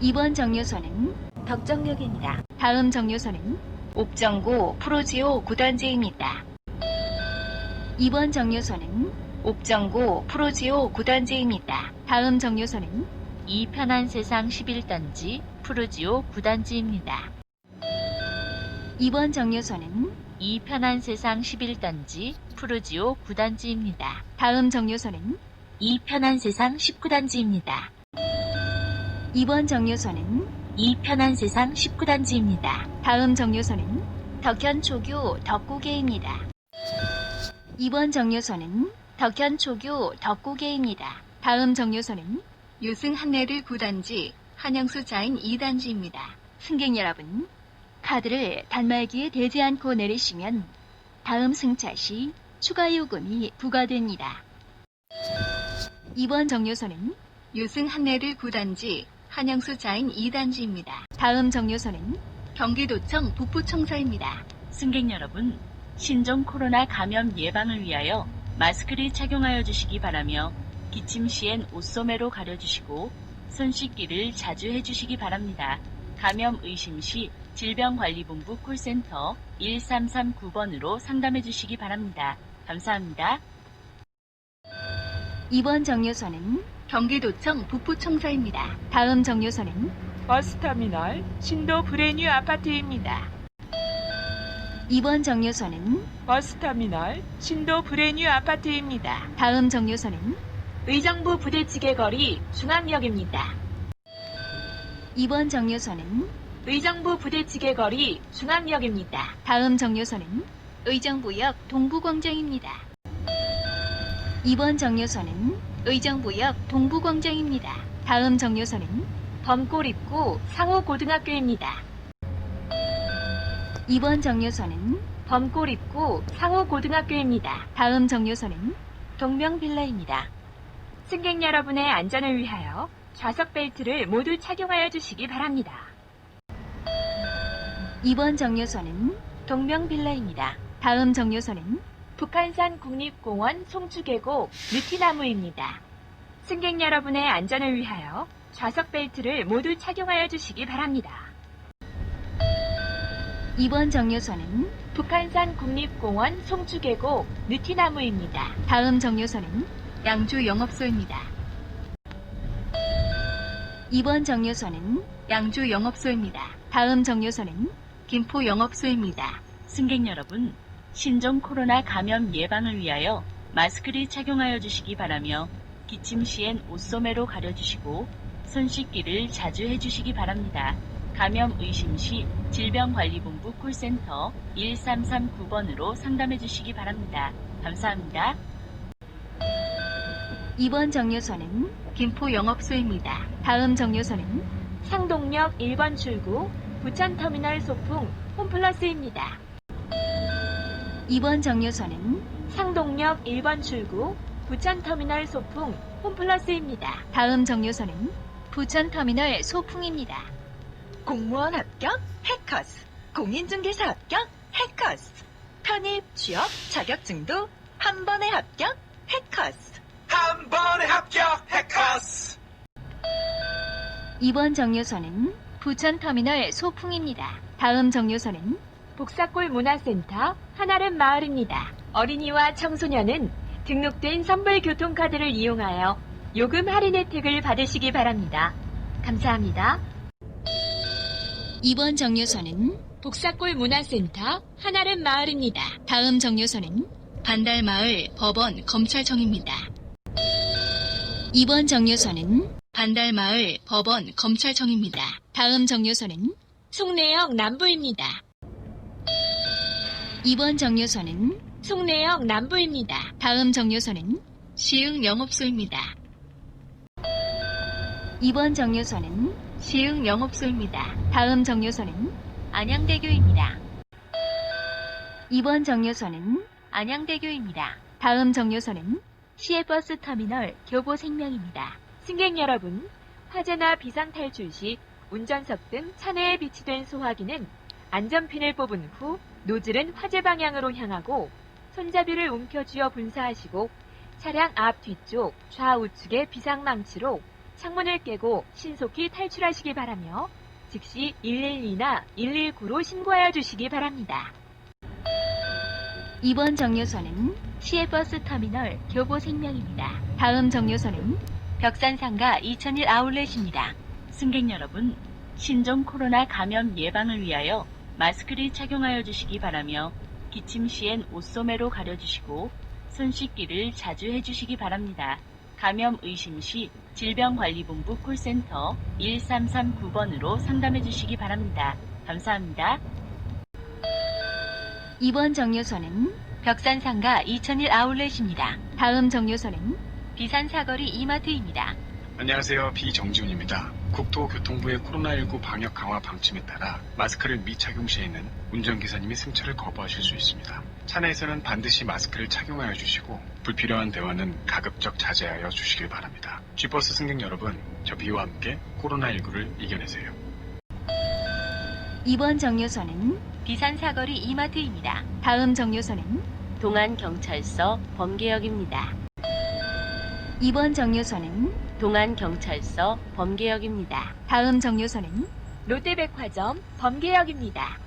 이번 정류소는 덕정역입니다. 다음 정류소는 옥정고 프로지오 9단지입니다. 이번 정류소는 옥정고 프로지오 9단지입니다. 다음 정류소는 이 편한 세상 11단지 푸르지오 9단지입니다. 이번 정류소는 이 편한 세상 11단지 푸르지오 9단지입니다. 다음 정류소는 이 편한 세상 19단지입니다. 이번 정류소는 이 편한 세상 19단지입니다. 다음 정류소는 덕현초교 덕구계입니다. 이번 정류소는 덕현초교 덕구계입니다. 다음 정류소는 유승 한내를 9단지, 한영수 자인 2단지입니다. 승객 여러분, 카드를 단말기에 대지 않고 내리시면 다음 승차 시 추가 요금이 부과됩니다. 이번 정류소는 유승 한내를 9단지, 한영수 자인 2단지입니다. 다음 정류소는 경기도청 북부청사입니다. 승객 여러분, 신종 코로나 감염 예방을 위하여 마스크를 착용하여 주시기 바라며 기침 시엔 옷소매로 가려주시고 손 씻기를 자주 해주시기 바랍니다. 감염 의심 시 질병관리본부 콜센터 1339번으로 상담해 주시기 바랍니다. 감사합니다. 이번 정류소는 경기도청 북부청사입니다. 다음 정류소는 버스터미널 신도 브레뉴 아파트입니다. 이번 정류소는 버스터미널 신도 브레뉴 아파트입니다. 다음 정류소는 의정부 부대찌개 거리 중앙역입니다. 이번 정류소는 의정부 부대찌개 거리 중앙역입니다. 다음 정류소는 의정부역 동부광장입니다. 이번 정류소는 의정부역 동부광장입니다. 다음 정류소는 범골 입구 상호고등학교입니다. 이번 정류소는 범골 입구 상호고등학교입니다. 다음 정류소는 동명빌라입니다. 승객 여러분의 안전을 위하여 좌석 벨트를 모두 착용하여 주시기 바랍니다. 이번 정류소는 동명빌라입니다. 다음 정류소는 북한산 국립공원 송추계곡 느티나무입니다. 승객 여러분의 안전을 위하여 좌석 벨트를 모두 착용하여 주시기 바랍니다. 이번 정류소는 북한산 국립공원 송추계곡 느티나무입니다. 다음 정류소는 양주 영업소입니다. 이번 정류소는 양주 영업소입니다. 다음 정류소는 김포 영업소입니다. 승객 여러분, 신종 코로나 감염 예방을 위하여 마스크를 착용하여 주시기 바라며 기침 시엔 옷소매로 가려주시고 손 씻기를 자주 해주시기 바랍니다. 감염 의심 시 질병관리본부 콜센터 1339번으로 상담해 주시기 바랍니다. 감사합니다. 이번 정류소는 김포 영업소입니다. 다음 정류소는 상동역 1번 출구 부천터미널 소풍 홈플러스입니다. 이번 정류소는 상동역 1번 출구 부천터미널 소풍 홈플러스입니다. 다음 정류소는 부천터미널 소풍입니다. 공무원 합격 해커스 공인중개사 합격 해커스 편입 취업 자격증도 한 번에 합격 해커스 한 번에 합격 해커스 이번 정류소는 부천터미널 소풍입니다. 다음 정류소는 복사골 문화센터 한아름 마을입니다. 어린이와 청소년은 등록된 선불 교통카드를 이용하여 요금 할인 혜택을 받으시기 바랍니다. 감사합니다. 이번 정류소는 복사골 문화센터 한아름 마을입니다. 다음 정류소는 반달마을 법원 검찰청입니다. 이번 정류소는 반달마을 법원 검찰청입니다. 다음 정류소는 송내역 남부입니다. 이번 정류소는 송내역 남부입니다. 다음 정류소는 시흥 영업소입니다. 이번 정류소는 시흥 영업소입니다. 다음 정류소는 안양대교입니다. 이번 정류소는 안양대교입니다. 다음 정류소는 시외버스 터미널 교보생명입니다. 승객 여러분, 화재나 비상 탈출 시 운전석 등 차내에 비치된 소화기는 안전핀을 뽑은 후 노즐은 화재 방향으로 향하고 손잡이를 움켜쥐어 분사하시고 차량 앞 뒤쪽 좌우측의 비상망치로 창문을 깨고 신속히 탈출하시기 바라며 즉시 112나 119로 신고하여 주시기 바랍니다. 이번 정류소는 시외버스 터미널 교보생명입니다. 다음 정류소는 벽산상가 2001 아울렛입니다. 승객 여러분, 신종 코로나 감염 예방을 위하여 마스크를 착용하여 주시기 바라며 기침 시엔 옷소매로 가려주시고 손 씻기를 자주 해주시기 바랍니다. 감염 의심 시 질병관리본부 콜센터 1339번으로 상담해 주시기 바랍니다. 감사합니다. 이번 정류소는 벽산상가 2001 아울렛입니다. 다음 정류소는 비산사거리 이마트입니다. 안녕하세요. 비정지훈입니다. 국토교통부의 코로나19 방역 강화 방침에 따라 마스크를 미착용 시에는 운전기사님이 승차를 거부하실 수 있습니다. 차 내에서는 반드시 마스크를 착용하여 주시고 불필요한 대화는 가급적 자제하여 주시길 바랍니다. G버스 승객 여러분, 저 비와 함께 코로나19를 이겨내세요. 이번 정류소는 비산 사거리 이마트입니다. 다음 정류소는 동안경찰서 범계역입니다. 이번 정류소는 동안경찰서 범계역입니다. 다음 정류소는 롯데백화점 범계역입니다.